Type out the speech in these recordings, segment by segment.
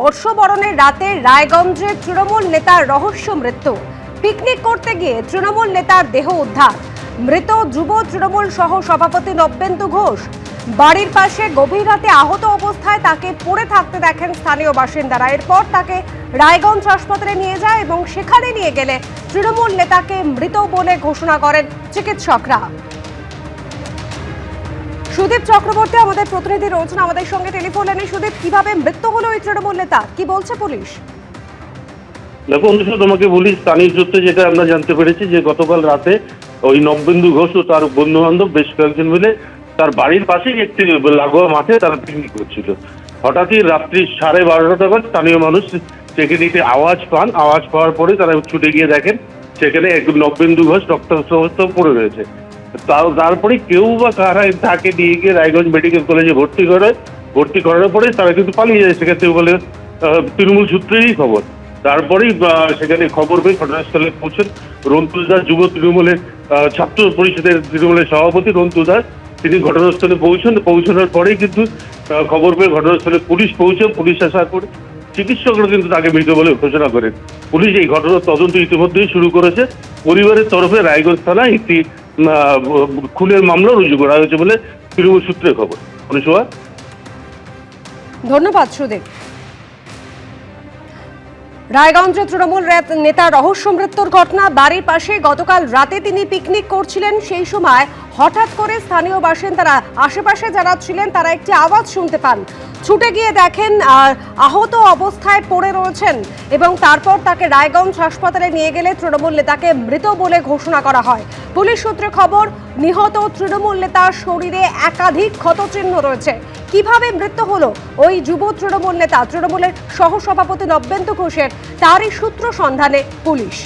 বর্ষবরণের রাতে রায়গঞ্জে তৃণমূল নেতার রহস্য মৃত্যু। পিকনিক করতে গিয়ে তৃণমূল নেতার দেহ উদ্ধার। মৃত যুব তৃণমূল সহ সভাপতি নব্যেন্দু ঘোষ। বাড়ির পাশে গভীর রাতে আহত অবস্থায় তাকে পড়ে থাকতে দেখেন স্থানীয় বাসিন্দারা। এরপর তাকে রায়গঞ্জ হাসপাতালে নিয়ে যায় এবং সেখানে নিয়ে গেলে তৃণমূল নেতাকে মৃত বলে ঘোষণা করেন চিকিৎসকরা। সুদীপ চক্রবর্তী, আমাদের প্রতিনিধি রয়েছেন আমাদের সঙ্গে টেলিফোন। লাইনে সুদীপ, কীভাবে মৃত্যু হলো ওই তৃণমূল নেতা? কি বলছে পুলিশ? দেখো অনুষ্ঠ তোমাকে বলি, স্থানীয় সূত্রে যেটা আমরা জানতে পেরেছি যে গতকাল রাতে ওই নববিন্দু ঘোষ ও তার বন্ধু বান্ধব বেশ কয়েকজন মিলে তার বাড়ির পাশেই একটি লাগোয়া মাঠে তারা পিকনিক করছিল। হঠাৎই রাত্রি সাড়ে বারোটা নাগাদ স্থানীয় মানুষ সেখানে আওয়াজ পান। আওয়াজ পাওয়ার পরে তারা ছুটে গিয়ে দেখেন, সেখানে এক নববিন্দু ঘোষ রক্তাক্ত পড়ে রয়েছে। তারপরে কেউ বা কারা তাকে নিয়ে গিয়ে রায়গঞ্জ মেডিকেল কলেজে ভর্তি করে, ভর্তি করার পরে তারা কিন্তু পালিয়ে যায়। সেক্ষেত্রে বলে তৃণমূল সূত্রেরই খবর। তারপরেই সেখানে খবর পেয়ে ঘটনাস্থলে পৌঁছেন রন্তুল দাস, যুব তৃণমূলের ছাত্র পরিষদের তৃণমূলের সভাপতি রন্তুল দাস। তিনি ঘটনাস্থলে পৌঁছন, পৌঁছানোর পরেই কিন্তু খবর পেয়ে ঘটনাস্থলে পুলিশ পৌঁছে পুলিশ আসার পরে চিকিৎসকরা কিন্তু তাকে মৃত বলে ঘোষণা করেন। পুলিশ এই ঘটনার তদন্ত ইতিমধ্যেই শুরু করেছে। পরিবারের তরফে রায়গঞ্জ থানায় একটি খুনের মামলা রুজু করা হয়েছে বলে তৃণমূল সূত্রে খবর। অনুসভা ধন্যবাদ সুদেব রায়গঞ্জে তৃণমূল নেতা রহস্য মৃত্যুর ঘটনা, বাড়ির পাশে গতকাল রাতে তিনি পিকনিক করছিলেন, সেই সময় হঠাৎ করে স্থানীয় বাসিন্দারা, আশেপাশে যারা ছিলেন, তারা একটি আওয়াজ শুনতে পান। ছুটে গিয়ে দেখেন আহত অবস্থায় পড়ে রয়েছেন এবং তারপর তাকে রায়গঞ্জ হাসপাতালে নিয়ে গেলে তৃণমূল নেতাকে মৃত বলে ঘোষণা করা হয়। পুলিশ সূত্রে খবর, নিহত তৃণমূল নেতার শরীরে একাধিক ক্ষতচিহ্ন রয়েছে। কীভাবে মৃত্যু হলো? ওই যুব তৃণমূল নেতা, তৃণমূলের সহসভাপতি নব্যেন্দু ঘোষের, তারই সূত্র সন্ধানে পুলিশ।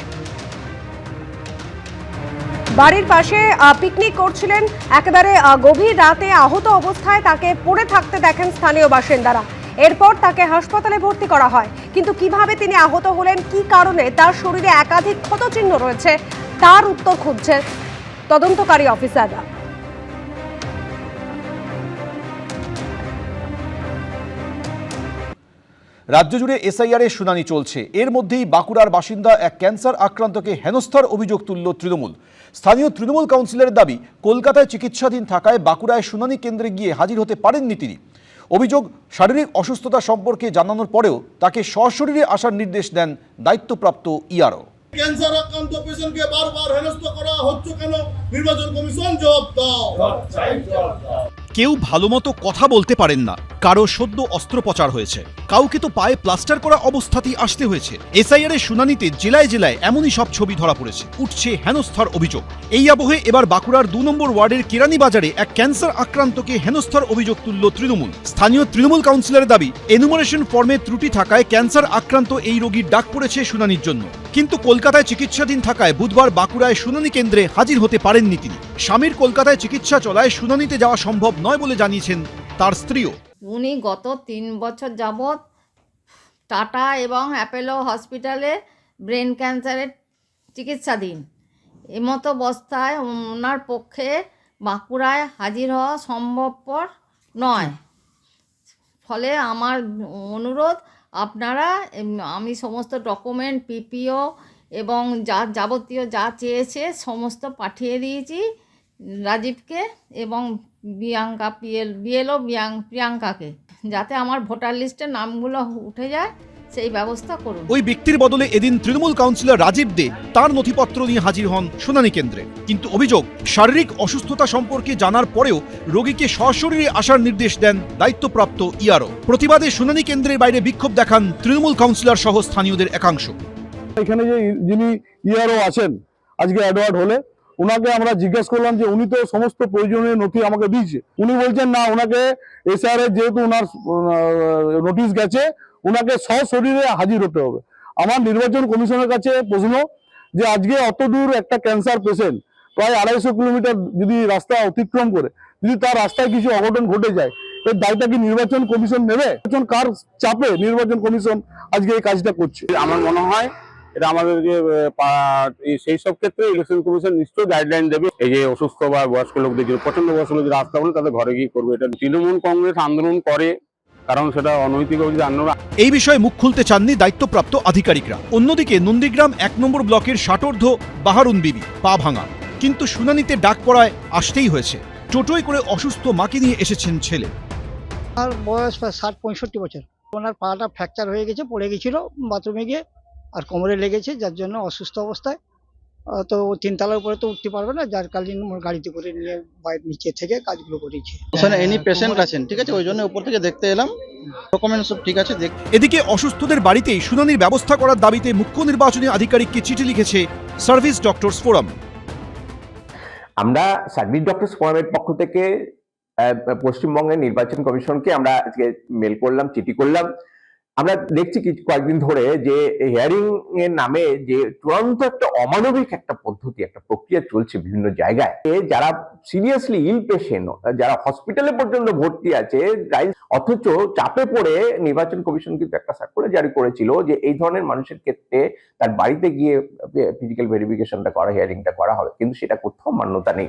বাড়ির পাশে পিকনিক করছিলেন একেবারে গভীর রাতে আহত অবস্থায় তাকে পড়ে থাকতে দেখেন স্থানীয় বাসিন্দারা। এরপর তাকে হাসপাতালে ভর্তি করা হয়। কিন্তু কীভাবে তিনি আহত হলেন, কি কারণে তার শরীরে একাধিক ক্ষতচিহ্ন রয়েছে, তার উত্তর খুঁজছে তদন্তকারী অফিসাররা। রাজ্য জুড়ে এসআইআর এর শুনানি চলছে। এর মধ্যেই বাঁকুড়ার বাসিন্দা এক ক্যান্সার আক্রান্তকে হেনস্থার অভিযোগ তুলল তৃণমূল। স্থানীয় তৃণমূল কাউন্সিলরের দাবি কলকাতায় চিকিৎসাধীন থাকায় বাঁকুড়ায় শুনানি কেন্দ্রে গিয়ে হাজির হতে পারেননি তিনি। অভিযোগ শারীরিক অসুস্থতা সম্পর্কে জানানোর পরেও তাকে সশরীরে আসার নির্দেশ দেন দায়িত্বপ্রাপ্ত ইআরও ক্যান্সার আক্রান্ত পেশেন্টকে বারবার হেনস্থ করা হচ্ছে কেন? নির্বাচন কমিশন জবাব দাও। কেউ ভালোমতো কথা বলতে পারেন না। কারও সদ্য অস্ত্রোপচার হয়েছে। কাউকে তো পায়ে প্লাস্টার করা অবস্থাতেই আসতে হয়েছে। এসআইআর এর শুনানিতে জেলায় জেলায় এমনই সব ছবি ধরা পড়েছে। উঠছে হেনস্থার অভিযোগ। এই আবহে এবার বাঁকুড়ার দু নম্বর ওয়ার্ডের কেরানি বাজারে এক ক্যান্সার আক্রান্তকে হেনস্থার অভিযোগ তুলল তৃণমূল। স্থানীয় তৃণমূল কাউন্সিলরের দাবি, এনুমারেশন ফর্মে ত্রুটি থাকায় ক্যান্সার আক্রান্ত এই রোগীর ডাক পড়েছে শুনানির জন্য। কিন্তু কলকাতায় চিকিৎসাধীন থাকায় বুধবার বাঁকুড়ায় শুনানি কেন্দ্রে হাজির হতে পারেননি তিনি। স্বামীর কলকাতায় চিকিৎসা চলায় শুনানিতে যাওয়া সম্ভব নয় বলে জানিয়েছেন তার স্ত্রীও। উনি গত তিন বছর যাবৎ টাটা এবং অ্যাপেলো হসপিটালে ব্রেন ক্যান্সারের চিকিৎসাধীন। এমতো অবস্থায় ওনার পক্ষে বাঁকুড়ায় হাজির হওয়া সম্ভবপর নয়। ফলে আমার অনুরোধ, আপনারা আমি সমস্ত ডকুমেন্ট, পিপিও এবং যা যাবতীয় যা চেয়েছে সমস্ত পাঠিয়ে দিয়েছি রাজীবকে এবং বিয়াঙ্কা পিএল বিএলও বিয়াং প্রিয়াঙ্কাকে যাতে আমার ভোটার লিস্টের নামগুলো উঠে যায় সেই ব্যবস্থা করুন। ওই ব্যক্তির বদলে এদিন তৃণমূল কাউন্সিলর রাজীব দে তার নথিপত্র নিয়ে হাজির হন শুনানি কেন্দ্রে। কিন্তু অভিযোগ শারীরিক অসুস্থতা সম্পর্কে জানার পরেও রোগীকে সশরীরে আসার নির্দেশ দেন দায়িত্বপ্রাপ্ত ইয়ারও। প্রতিবাদে শুনানি কেন্দ্রের বাইরে বিক্ষোভ দেখান তৃণমূল কাউন্সিলর সহ স্থানীয়দের একাংশ। এখানে যে যিনি ইআরও আছেন আজকে অ্যাডওয়ার্ড হলে ওনাকে আমরা জিজ্ঞেস করলাম যে উনি তো সমস্ত প্রয়োজনীয় নথি আমাকে দিয়েছে। উনি বলছেন, না, ওনাকে এসআর যেহেতু ওনার নোটিশ গেছে, ওনাকে সশরীরে হাজির হতে হবে। আমার নির্বাচন কমিশনের কাছে প্রশ্ন যে আজকে অত দূর একটা ক্যান্সার পেশেন্ট প্রায় আড়াইশো কিলোমিটার যদি রাস্তা অতিক্রম করে, যদি তার রাস্তায় কিছু অঘটন ঘটে যায়, এর দায়টা কি নির্বাচন কমিশন নেবে? কার চাপে নির্বাচন কমিশন আজকে এই কাজটা করছে? আমার মনে হয় এটা আমাদেরকে পা- এই- সেই সব ক্ষেত্রে ইলেকশন কমিশন নিশ্চয়ই গাইডলাইন দেবে। এই যে অসুস্থ বা বয়স্ক লোকদের জন্য প্রচণ্ড বয়স্ক লোকদের রাস্তা হলে তাদের ঘরে গিয়ে করবে। এটা তৃণমূল কংগ্রেস আন্দোলন করে কারণ সেটা অনৈতিক এই বিষয়ে মুখ খুলতে চাননি দায়িত্বপ্রাপ্ত আধিকারিকরা। অন্যদিকে নন্দীগ্রাম এক নম্বর ব্লকের ষাটোর্ধ বাহারুন বিবি পা ভাঙা কিন্তু শুনানিতে ডাক পড়ায় আসতেই হয়েছে। টোটোয় করে অসুস্থ মাকে নিয়ে এসেছেন ছেলে। আর বয়স প্রায় ষাট পঁয়ষট্টি বছর। ওনার পাটা ফ্র্যাকচার হয়ে গেছে পড়ে গেছিল বাথরুমে গিয়ে আর কোমরে লেগেছে যার জন্য অসুস্থ অবস্থায়। আহ, তো তিনতলার উপরে তো উঠতে পারবে না যার কালীন ওর গাড়িতে করে নিয়ে বাইরে নিচে থেকে কাজগুলো করেছি। ওখানে এনি পেশেন্ট আছেন ঠিক আছে? ওই জন্য উপর থেকে দেখতে এলাম। ডকুমেন্টস সব ঠিক আছে দেখ এদিকে অসুস্থদের বাড়িতেই শুনানির ব্যবস্থা করার দাবিতে মুখ্য নির্বাচনী আধিকারিককে চিঠি লিখেছে সার্ভিস ডক্টরস ফোরাম। আমরা সার্ভিস ডক্টরস ফোরামের পক্ষ থেকে আহ, পশ্চিমবঙ্গের নির্বাচন কমিশনকে আমরা আজকে মেল করলাম চিঠি করলাম। আমরা দেখছি কি কয়েকদিন ধরে যে হিয়ারিং এর নামে যে চূড়ান্ত একটা অমানবিক একটা পদ্ধতি, একটা প্রক্রিয়া চলছে বিভিন্ন জায়গায়। যারা সিরিয়াসলি ইল পেশেন্ট যারা হসপিটালে পর্যন্ত ভর্তি আছে অথচ চাপে পড়ে নির্বাচন কমিশন কিন্তু একটা সার্কুলার জারি করেছিল যে এই ধরনের মানুষের ক্ষেত্রে তার বাড়িতে গিয়ে ফিজিক্যাল ভেরিফিকেশনটা করা হিয়ারিংটা করা হবে। কিন্তু সেটা কোথাও মান্যতা নেই।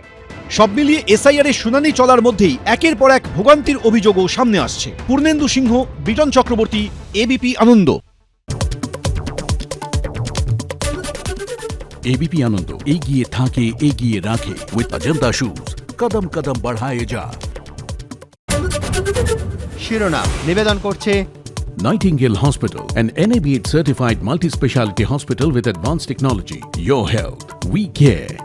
সব মিলিয়ে এসআইআর এর শুনানি চলার মধ্যেই একের পর এক ভোগান্তির অভিযোগও সামনে আসছে। পূর্ণেন্দু সিংহ, বিজন চক্রবর্তী এবিপি আনন্দ এবিপি আনন্দ এগিয়ে থাকে এগিয়ে রাখে উইথ অজন্তা শুজ কদম কদম বাড়ায়ে যা শিরোনাম নিবেদন করছে Nightingale Hospital, an NABH certified multi specialty hospital with advanced technology. Your health, we care.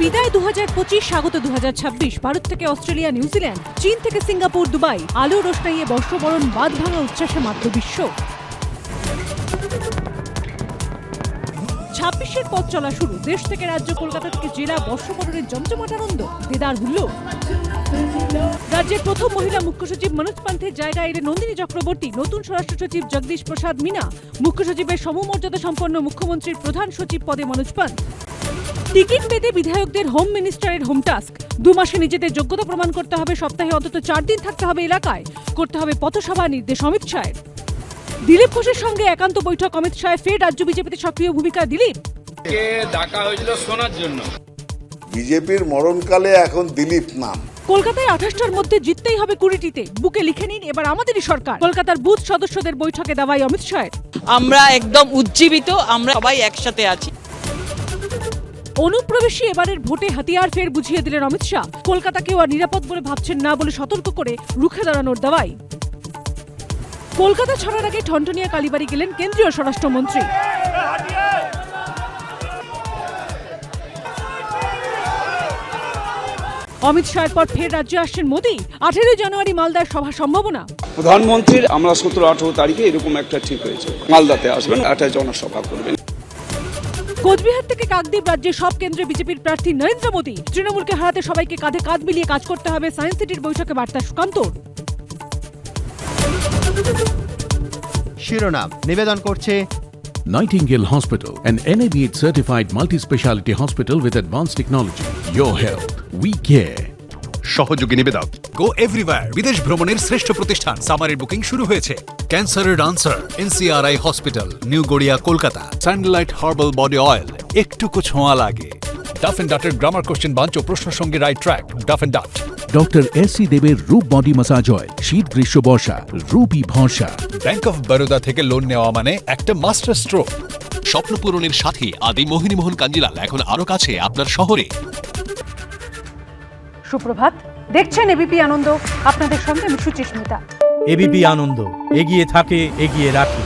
বিদায় দু হাজার পঁচিশ, স্বাগত দু হাজার ছাব্বিশ। ভারত থেকে অস্ট্রেলিয়া, নিউজিল্যান্ড, চীন থেকে সিঙ্গাপুর, দুবাই। আলো রোশনাইয়ে বর্ষবরণ বাদ ভাঙা উচ্ছ্বাসে মাধ্য বিশ্ব। ছাব্বিশের পথ চলা শুরু। দেশ থেকে রাজ্য কলকাতা থেকে জেলা বর্ষবরণের জমজমাট আনন্দ। দেদার হুল্ল রাজ্যের প্রথম মহিলা মুখ্য সচিব মনোজ পান্থের জায়গায় এলেন নন্দিনী চক্রবর্তী, নতুন স্বরাষ্ট্র সচিব জগদীশ প্রসাদ মিনা, মুখ্য সচিবের সমমর্যাদা সম্পন্ন মুখ্যমন্ত্রীর প্রধান সচিব পদে মনোজ পান্থ। টিকিট পেতে বিধায়কদের হোম মিনিস্টারের হোম টাস্ক। দু মাসে নিজেদের যোগ্যতা প্রমাণ করতে হবে সপ্তাহে অন্তত চার দিন থাকতে হবে এলাকায়। করতে হবে পথসভা নির্দেশ অমিত শাহের। দিলীপ ঘোষের সঙ্গে একান্ত বৈঠক অমিত শাহের ফের রাজ্য বিজেপিতে সক্রিয় ভূমিকা দিলীপ। ডাকা হয়েছিল শোনার জন্য? বিজেপির মরণকালে এখন দিলীপ নাম। কলকাতায় আঠাশটার মধ্যে জিততেই হবে কুড়িটিতে। বুকে লিখে নিন এবার আমাদেরই সরকার। কলকাতার বুথ সদস্যদের বৈঠকে দাওয়াই অমিত শাহের। আমরা একদম উজ্জীবিত আমরা সবাই একসাথে আছি। অনুপ্রবেশী এবারের ভোটে হাতিয়ার ফের বুঝিয়ে দিলেন অমিত শাহ। কলকাতাকেও আর নিরাপদ বলে ভাবছেন না বলে সতর্ক করে রুখে দাঁড়ানোর দাওয়াই কলকাতা ছাড়ার আগে ঠনটনিয়া কালীবাড়ি গেলেন কেন্দ্রীয় স্বরাষ্ট্রমন্ত্রী। অমিত শাহের পর ফের রাজ্যে আসছেন মোদী। আঠেরোই জানুয়ারি মালদার সভা সম্ভাবনা। প্রধানমন্ত্রীর আমরা সতেরো আঠেরো তারিখে এরকম একটা ঠিক হয়েছে। মালদাতে আসবেন একটা জনসভা করবেন। কোচবিহার থেকে কাকদ্বীপ রাজ্যের সব কেন্দ্রে বিজেপির প্রার্থী নরেন্দ্র মোদী তৃণমূলকে হারাতে সবাইকে কাঁধে কাঁধ মিলিয়ে কাজ করতে হবে সায়েন্স সিটির বৈঠকে বার্তা সুকান্তর শিরোনাম নিবেদন করছে Nightingale Hospital, an NABH certified multi speciality hospital with advanced technology. Your health, we care. সহযোগী নিবেদক গো এভরিওয়্যার বিদেশ ভ্রমণের শ্রেষ্ঠ প্রতিষ্ঠান। সামারের বুকিং শুরু হয়েছে। ক্যান্সারের answer NCRI hospital new Garia Kolkata স্যান্ডলাইট herbal body oil একটুকু ছোঁয়া লাগে। ডাফ এন্ড ডাটের গ্রামার কোশ্চেন বাঞ্চ প্রশ্ন সঙ্গে right track Duff and Dutt doctor S C দেবের রূপ বডি মাসাজ অয়েল শীত গ্রীষ্ম বর্ষা রূপী ভরসা ব্যাংক অফ বরোদা থেকে লোন নেওয়া মানে একটা মাস্টার স্ট্রোক স্বপ্ন পূরণের সাথে আদি মোহিনীমোহন কাঞ্জিলাল এখন আরও কাছে আপনার শহরে। সুপ্রভাত দেখছেন এবিপি আনন্দ? আপনাদের সঙ্গে আমি সুচিস্মিতা। এবিপি আনন্দ এগিয়ে থাকে এগিয়ে রাখে।